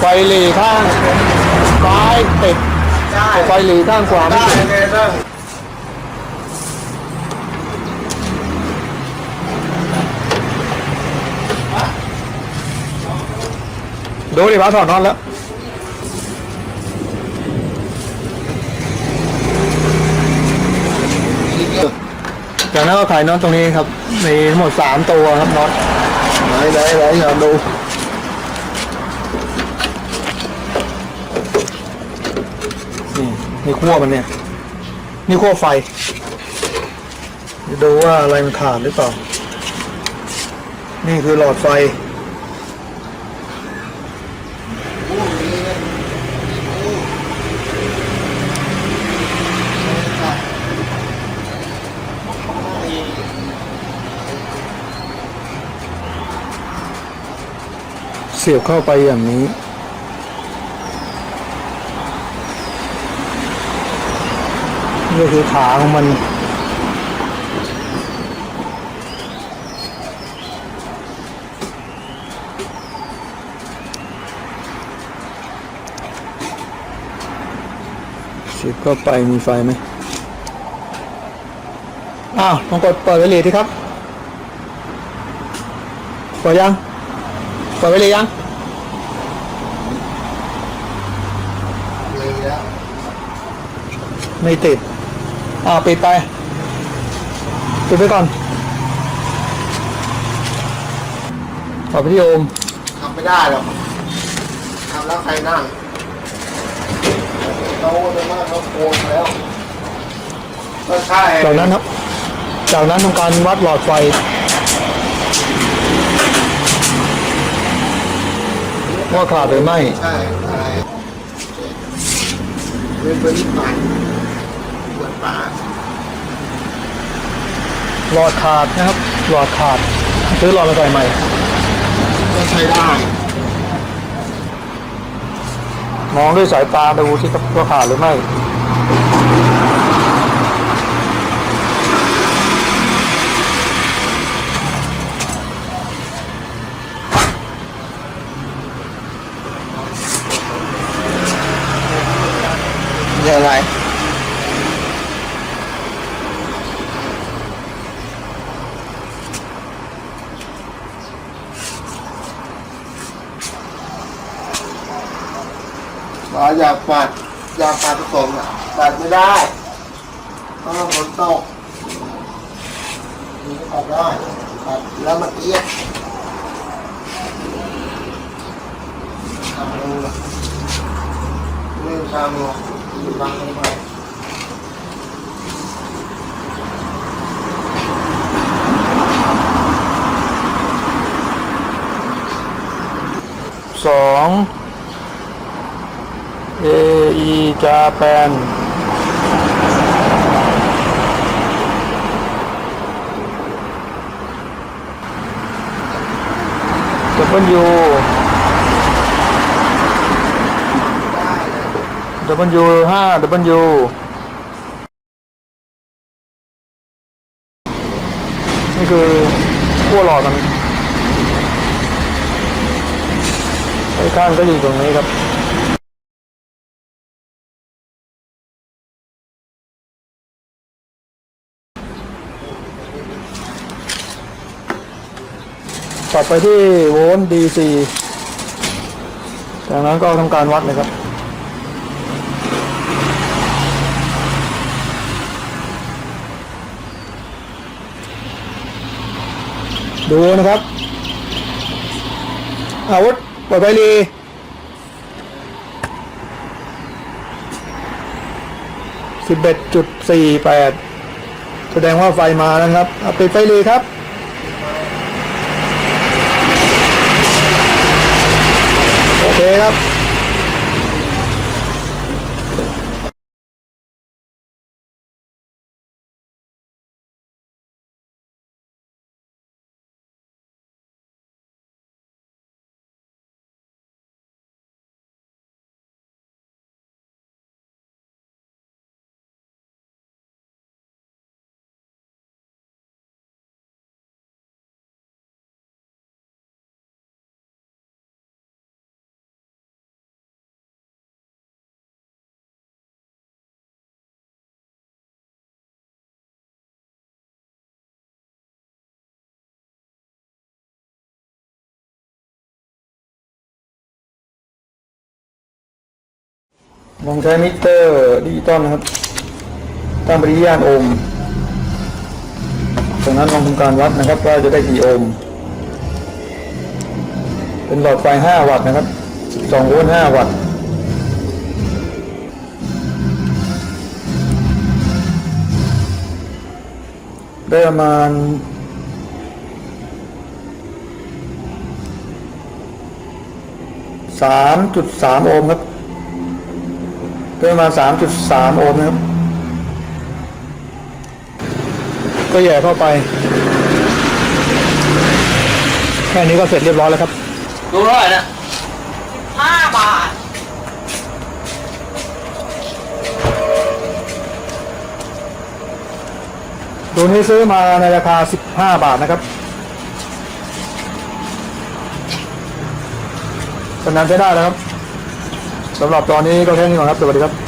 ไฟหลีข้างซ้ายติดได้ไฟหลีข้างขวาไม่ได้ติดไงบ้างดูดิพระถอดนอตแล้วจากนั้นก็ขายน็อตตรงนี้ครับ มีทั้งหมดสามตัวครับน็อตไหนไหนไหนอยากดู นี่ขั้วมันเนี่ย นี่ขั้วไฟจะดูว่าอะไรมันขาดหรือเปล่า นี่คือหลอดไฟ เสียบเข้าไปอย่างนี้ นี่คือขาของมันสียบเข้าไปมีไฟไหมอ้าวลองกดเปิดไวเลสที่ครับเปิดยังเปิดไวเลสยังเลยแล้วไม่ติด อ่าปิดไปปิดไปก่อนต่อไปที่โอมทำไม่ได้หรอกทำแล้วใครนั่งเราจะมากเราโกงแล้วก็ใช่จากนั้นครับ จากนั้นทำการวัดหลอดไฟว่าขาดหรือไม่ ใช่ใช่เป็นเป็นนิดหน่ อยปวดปากหลอดขาดนะครับ หลอดขาด ซื้อหลอดมาใส่ใหม่ ก็ใช้ได้ มองด้วยสายตาดูที่ว่าขาดหรือไม่เรื่องอะไร หมออยากปัดอยากปัดผสมอะปัดไม่ได้เพราะฝนตกปัดได้ปัดแล้วมันเอียดทำดูละไม่ทำหรอกอยู่บังไปสอง เอไอจาแปนดับเบิลยูดับเบิลยูห้าดับเบิลยูนี่คือขั้วหลอดมันไอ้ข้างก็อยู่ตรงนี้ครับ ไปที่โวลต์ DC จากนั้นก็ทำการวัดเลยครับดูนะครับ อาวุธปลดไปรีสิบเอ็ดจุดสี่แปดแสดงว่าไฟมาแล้วครับเอาปิดไฟรีครับ โอ เคครับ ลองใช้มิเตอร์ดิจิตอลนะครับตั้งปริยานโอห์มจากนั้นลองทำการวัดนะครับว่าจะได้กี่โอห์มเป็นหลอดไฟ 5 วัตต์นะครับ2โวลต์5วัตต์ได้ประมาณ3.3โอห์มครับ ได้ประมาณ3.3โอห์มนะครับ ก็แย่เข้าไป แค่นี้ก็เสร็จเรียบร้อยแล้วครับดูเท่าไหร่นะห้าบาท ตัวนี้ซื้อมาในราคา15บาทนะครับสนานใช้ได้แล้วครับ สำหรับตอนนี้ก็แค่นี้ก่อนครับ สวัสดีครับ